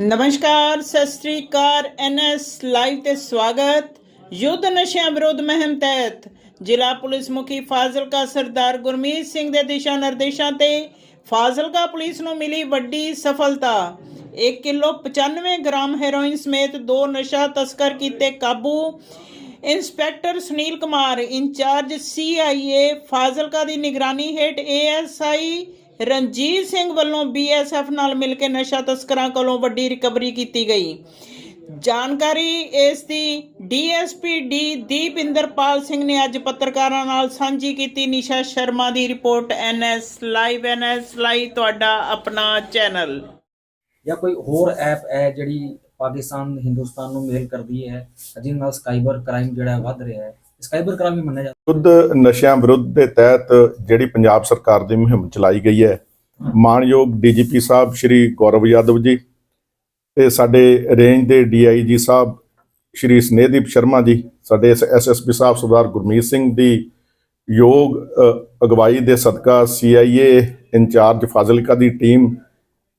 ਨਮਸਕਾਰ, ਸਤਿ ਸ੍ਰੀ ਅਕਾਲ, NS live ਤੇ ਸਵਾਗਤ। ਯੁੱਧ ਨਸ਼ਿਆਂ ਵਿਰੋਧ ਮੁਹਿੰਮ ਤਹਿਤ ਜ਼ਿਲ੍ਹਾ ਪੁਲਿਸ ਮੁਖੀ ਫਾਜ਼ਿਲਕਾ ਸਰਦਾਰ ਗੁਰਮੀਤ ਸਿੰਘ ਦੇ ਦਿਸ਼ਾ ਨਿਰਦੇਸ਼ਾਂ ਤੇ ਫਾਜ਼ਿਲਕਾ ਪੁਲਿਸ ਨੂੰ ਮਿਲੀ ਵੱਡੀ ਸਫਲਤਾ। 1 ਕਿਲੋ 95 ਗ੍ਰਾਮ ਹੈਰੋਇਨ ਸਮੇਤ ਦੋ ਨਸ਼ਾ ਤਸਕਰ ਕੀਤੇ ਕਾਬੂ। Inspector Sunil Kumar, incharge CIA Fazilka ਦੀ ਨਿਗਰਾਨੀ ਹੇਠ ਏਐਸਆਈ ਰਣਜੀਤ ਸਿੰਘ ਵੱਲੋਂ ਬੀਐਸਐਫ ਨਾਲ ਮਿਲ ਕੇ ਨਸ਼ਾ ਤਸਕਰਾਂ ਕੋਲੋਂ ਵੱਡੀ ਰਿਕਵਰੀ ਕੀਤੀ ਗਈ। ਜਾਣਕਾਰੀ ਇਸ ਦੀ ਡੀਐਸਪੀ ਡੀ ਦੀਪਿੰਦਰਪਾਲ ਸਿੰਘ ਨੇ ਅੱਜ ਪੱਤਰਕਾਰਾਂ ਨਾਲ ਸਾਂਝੀ ਕੀਤੀ। ਨਿਸ਼ਾ ਸ਼ਰਮਾ ਦੀ report NS live. NS live, ਤੁਹਾਡਾ ਆਪਣਾ ਚੈਨਲ। ਜਾਂ ਕੋਈ ਹੋਰ ਐਪ ਹੈ ਜਿਹੜੀ ਪਾਕਿਸਤਾਨ, ਹਿੰਦੁਸਤਾਨ ਨੂੰ ਮੇਲ ਕਰਦੀ ਹੈ, ਜਿਹਦੇ ਨਾਲ ਸਾਈਬਰ ਕ੍ਰਾਈਮ ਜਿਹੜਾ ਵੱਧ ਰਿਹਾ ਹੈ? ਸਾਈਬਰ ਕ੍ਰਾਈਮ ਵੀ ਮੰਨਿਆ ਜਾਂਦਾ। ਯੁੱਧ ਨਸ਼ਿਆਂ ਵਿਰੁੱਧ ਦੇ ਤਹਿਤ ਜਿਹੜੀ ਪੰਜਾਬ ਸਰਕਾਰ ਦੀ ਮੁਹਿੰਮ ਚਲਾਈ ਗਈ ਹੈ ਮਾਨਯੋਗ ਡੀਜੀਪੀ ਸਾਹਿਬ ਸ਼੍ਰੀ ਗੌਰਵ ਯਾਦਵ ਜੀ ਤੇ ਸਾਡੇ ਰੇਂਜ ਦੇ ਡੀਆਈਜੀ ਸਾਹਿਬ ਸ਼੍ਰੀ ਸਨੇਹਦੀਪ ਸ਼ਰਮਾ ਜੀ ਸਾਡੇ ਐਸਐਸਪੀ ਸਾਹਿਬ ਸਰਦਾਰ ਗੁਰਮੀਤ ਸਿੰਘ ਦੀ ਯੋਗ ਅਗਵਾਈ ਦੇ ਸਦਕਾ ਸੀਆਈਏ ਇੰਚਾਰਜ ਫਾਜ਼ਿਲਕਾ ਦੀ ਟੀਮ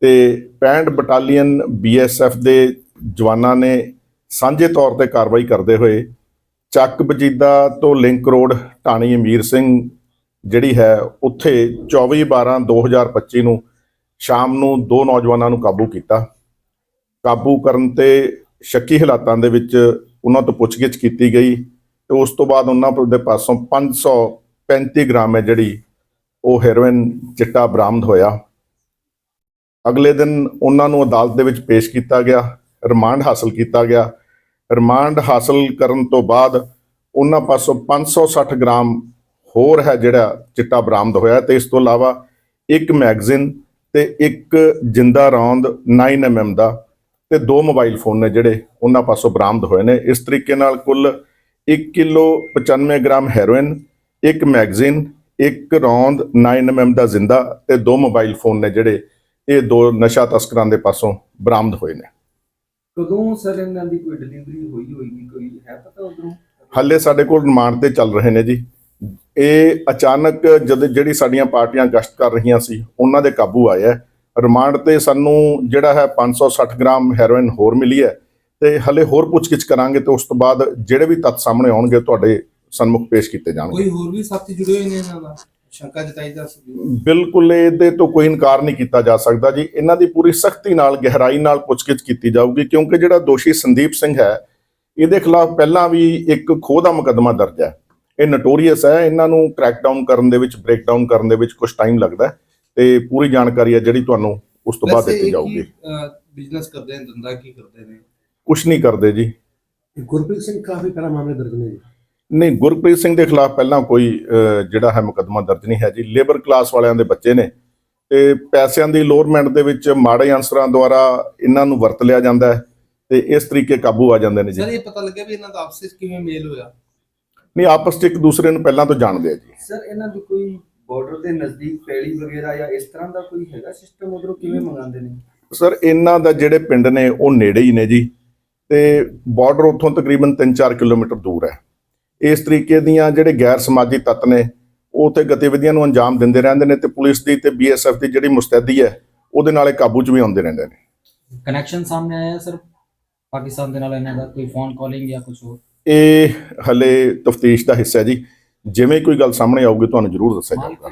ਤੇ 65 ਬਟਾਲੀਅਨ ਬੀਐਸਐਫ ਦੇ ਜਵਾਨਾਂ ਨੇ ਸਾਂਝੇ ਤੌਰ ਤੇ ਕਾਰਵਾਈ ਕਰਦੇ ਹੋਏ ਚੱਕ ਬਜੀਦਾ ਤੋਂ ਲਿੰਕ ਰੋਡ ਢਾਣੀ ਅਮੀਰ ਸਿੰਘ ਜਿਹੜੀ ਹੈ, ਉੱਥੇ 24 12 2025 ਨੂੰ ਸ਼ਾਮ ਨੂੰ ਦੋ ਨੌਜਵਾਨਾਂ ਨੂੰ ਕਾਬੂ ਕੀਤਾ। ਕਾਬੂ ਕਰਨ ਤੇ ਸ਼ੱਕੀ ਹਾਲਾਤਾਂ ਦੇ ਵਿੱਚ ਉਹਨਾਂ ਤੋਂ ਪੁੱਛਗਿੱਛ ਕੀਤੀ ਗਈ ਤੇ ਉਸ ਤੋਂ ਬਾਅਦ ਉਹਨਾਂ ਦੇ ਪਾਸੋਂ 535 ਗ੍ਰਾਮ ਹੈ ਜਿਹੜੀ ਉਹ ਹੈਰੋਇਨ ਚਿੱਟਾ ਬਰਾਮਦ ਹੋਇਆ। ਅਗਲੇ ਦਿਨ ਉਹਨਾਂ ਨੂੰ ਅਦਾਲਤ ਦੇ ਵਿੱਚ ਪੇਸ਼ ਕੀਤਾ ਗਿਆ, ਰਿਮਾਂਡ ਹਾਸਲ ਕੀਤਾ ਗਿਆ ਰਿਮਾਂਡ ਹਾਸਲ ਕਰਨ ਤੋਂ ਬਾਅਦ ਉਹਨਾਂ ਪਾਸੋਂ 560 ਗ੍ਰਾਮ ਹੋਰ ਹੈ ਜਿਹੜਾ ਚਿੱਟਾ ਬਰਾਮਦ ਹੋਇਆ ਤੇ ਇਸ ਤੋਂ ਇਲਾਵਾ ਇੱਕ ਮੈਗਜ਼ੀਨ ਤੇ ਇੱਕ ਜਿੰਦਾ ਰੌਂਦ 9mm ਦਾ ਤੇ ਦੋ ਮੋਬਾਈਲ ਫੋਨ ਨੇ ਜਿਹੜੇ ਉਹਨਾਂ ਪਾਸੋਂ ਬਰਾਮਦ ਹੋਏ ਨੇ। ਇਸ ਤਰੀਕੇ ਨਾਲ ਕੁੱਲ 1 ਕਿਲੋ 95 ਗ੍ਰਾਮ ਹੈਰੋਇਨ, ਇੱਕ ਮੈਗਜ਼ੀਨ, ਇੱਕ ਰੌਂਦ 9mm ਦਾ ਜਿੰਦਾ ਤੇ ਦੋ ਮੋਬਾਈਲ ਫੋਨ ਨੇ ਜਿਹੜੇ ਇਹ ਦੋ ਨਸ਼ਾ ਤਸਕਰਾਂ ਦੇ ਪਾਸੋਂ ਬਰਾਮਦ ਹੋਏ ਨੇ। ਕਦੋਂ ਸਰ ਇਹਨਾਂ ਦੀ ਕੋਈ ਡਿਲੀਵਰੀ ਹੋਈ ਹੋਏਗੀ ਕੋਈ ਹੈ ਪਤਾ ਉਧਰੋਂ? ਹੱਲੇ ਸਾਡੇ ਕੋਲ ਰਿਮਾਂਡ ਤੇ ਚੱਲ ਰਹੇ ਨੇ ਜੀ। ਇਹ ਅਚਾਨਕ ਜਦ ਜਿਹੜੀ ਸਾਡੀਆਂ ਪਾਰਟੀਆਂ ਗਸ਼ਤ ਕਰ ਰਹੀਆਂ ਸੀ ਉਹਨਾਂ ਦੇ ਕਾਬੂ ਆਇਆ। ਰਿਮਾਂਡ ਤੇ ਸਾਨੂੰ ਜਿਹੜਾ ਹੈ 560 ਗ੍ਰਾਮ ਹੈਰੋਇਨ ਹੋਰ ਮਿਲੀ ਹੈ ਤੇ ਹੱਲੇ ਹੋਰ ਪੁੱਛਗਿੱਛ ਕਰਾਂਗੇ ਤੇ ਉਸ ਤੋਂ ਬਾਅਦ ਜਿਹੜੇ ਵੀ ਤੱਥ ਸਾਹਮਣੇ ਆਉਣਗੇ ਤੁਹਾਡੇ ਸਨਮੁਖ ਪੇਸ਼ ਕੀਤੇ ਜਾਣਗੇ। ਕੋਈ ਹੋਰ ਵੀ ਸਾਥੀ ਜੁੜੇ ਹੋਏ ਨੇ ਇਹਨਾਂ ਨਾਲ? ਸ਼ੰਕਾ ਜਤਾਈ ਜਾ ਸਕਦੀ ਬਿਲਕੁਲ ਇਹਦੇ ਤੋਂ ਕੋਈ ਇਨਕਾਰ ਨਹੀਂ ਕੀਤਾ ਜਾ ਸਕਦਾ ਜੀ। ਇਹਨਾਂ ਦੀ ਪੂਰੀ ਸਖਤੀ ਨਾਲ ਗਹਿਰਾਈ ਨਾਲ ਪੁੱਛਗਿੱਛ ਕੀਤੀ ਜਾਊਗੀ ਕਿਉਂਕਿ ਜਿਹੜਾ ਦੋਸ਼ੀ ਸੰਦੀਪ ਸਿੰਘ ਹੈ ਇਹਦੇ ਖਿਲਾਫ ਪਹਿਲਾਂ ਵੀ ਇੱਕ ਖੋਹ ਦਾ ਮੁਕੱਦਮਾ ਦਰਜ ਹੈ। ਇਹ ਨੋਟੋਰੀਅਸ ਹੈ ਇਹਨਾਂ ਨੂੰ ਕ੍ਰੈਕ ਡਾਊਨ ਕਰਨ ਦੇ ਵਿੱਚ ਬ੍ਰੇਕ ਡਾਊਨ ਕਰਨ ਦੇ ਵਿੱਚ ਕੁਝ ਟਾਈਮ ਲੱਗਦਾ ਹੈ ਤੇ ਪੂਰੀ ਜਾਣਕਾਰੀ ਹੈ ਜਿਹੜੀ ਤੁਹਾਨੂੰ ਉਸ ਤੋਂ ਬਾਅਦ ਦਿੱਤੀ ਜਾਊਗੀ। ਬਿਜ਼ਨਸ ਕਰਦੇ ਨੇ ਧੰਦਾ ਕੀ ਕਰਦੇ ਨੇ? ਕੁਝ ਨਹੀਂ ਕਰਦੇ ਜੀ। ਗੁਰਪ੍ਰੀਤ ਸਿੰਘ ਕਾਫੀ ਪਹਿਲਾਂ ਮਾਮਲੇ ਦਰਜ ਨੇ ਜੀ। ਨਹੀਂ ਗੁਰਪ੍ਰੀਤ ਸਿੰਘ ਦੇ ਖਿਲਾਫ ਪਹਿਲਾਂ ਕੋਈ ਜਿਹੜਾ ਹੈ ਮੁਕੱਦਮਾ ਦਰਜ ਨਹੀਂ ਹੈ ਜੀ। ਲੇਬਰ ਕਲਾਸ ਵਾਲਿਆਂ ਦੇ ਬੱਚੇ ਨੇ ਤੇ ਪੈਸਿਆਂ ਦੀ ਲੋਰਮੈਂਟ ਦੇ ਵਿੱਚ ਮਾੜੇ ਅਨਸਰਾਂ ਦੁਆਰਾ ਇਹਨਾਂ ਨੂੰ ਵਰਤ ਲਿਆ ਜਾਂਦਾ ਹੈ ਤੇ ਇਸ ਤਰੀਕੇ ਕਾਬੂ ਆ ਜਾਂਦੇ ਨੇ ਜੀ। ਸਰ ਇਹ ਪਤਾ ਲੱਗਿਆ ਵੀ ਇਹਨਾਂ ਦਾ ਆਪਸ ਵਿੱਚ ਕਿਵੇਂ ਮੇਲ ਹੋਇਆ? ਨਹੀਂ ਆਪਸ 'ਚ ਇੱਕ ਦੂਸਰੇ ਨੂੰ ਪਹਿਲਾਂ ਤੋਂ ਜਾਣਦੇ ਆ ਜੀ। ਸਰ ਇਹਨਾਂ ਦੀ ਕੋਈ ਬਾਰਡਰ ਦੇ ਨਜ਼ਦੀਕ ਪੈਲੀ ਵਗੈਰਾ ਜਾਂ ਇਸ ਤਰ੍ਹਾਂ ਦਾ ਕੋਈ ਹੈਗਾ ਸਿਸਟਮ ਉਧਰੋਂ ਕਿਵੇਂ ਮੰਗਾਉਂਦੇ ਨੇ? ਸਰ ਇਹਨਾਂ ਦਾ ਜਿਹੜੇ ਪਿੰਡ ਨੇ ਉਹ ਨੇੜੇ ਹੀ ਨੇ ਜੀ ਤੇ ਬਾਰਡਰ ਉੱਥੋਂ ਤਕਰੀਬਨ 3-4 ਕਿਲੋਮੀਟਰ ਦੂਰ ਹੈ। ਇਸ ਤਰੀਕੇ ਦੀਆਂ ਜਿਹੜੇ ਗੈਰ ਸਮਾਜੀ ਤੱਤ ਨੇ ਉਹ ਤੇ ਗਤੀਵਿਧੀਆਂ ਨੂੰ ਅੰਜਾਮ ਦਿੰਦੇ ਰਹਿੰਦੇ ਨੇ ਤੇ ਪੁਲਿਸ ਦੀ ਤੇ ਬੀਐਸਐਫ ਦੀ ਜਿਹੜੀ ਮੁਸਤੈਦੀ ਹੈ ਉਹਦੇ ਨਾਲ ਇਹ ਕਾਬੂ 'ਚ ਵੀ ਆਉਂਦੇ ਰਹਿੰਦੇ ਨੇ। ਕਨੈਕਸ਼ਨ ਸਾਹਮਣੇ ਆਇਆ ਸਰ ਪਾਕਿਸਤਾਨ ਦੇ ਨਾਲ ਇਹਨਾਂ ਦਾ ਕੋਈ ਫੋਨ ਕਾਲਿੰਗ ਜਾਂ ਕੁਝ ਹੋਰ? ਇਹ ਹਲੇ ਤਫਤੀਸ਼ ਦਾ ਹਿੱਸਾ ਜੀ। ਜਿਵੇਂ ਕੋਈ ਗੱਲ ਸਾਹਮਣੇ ਆਊਗੀ ਤੁਹਾਨੂੰ ਜ਼ਰੂਰ ਦੱਸਿਆ ਜਾਊਗਾ।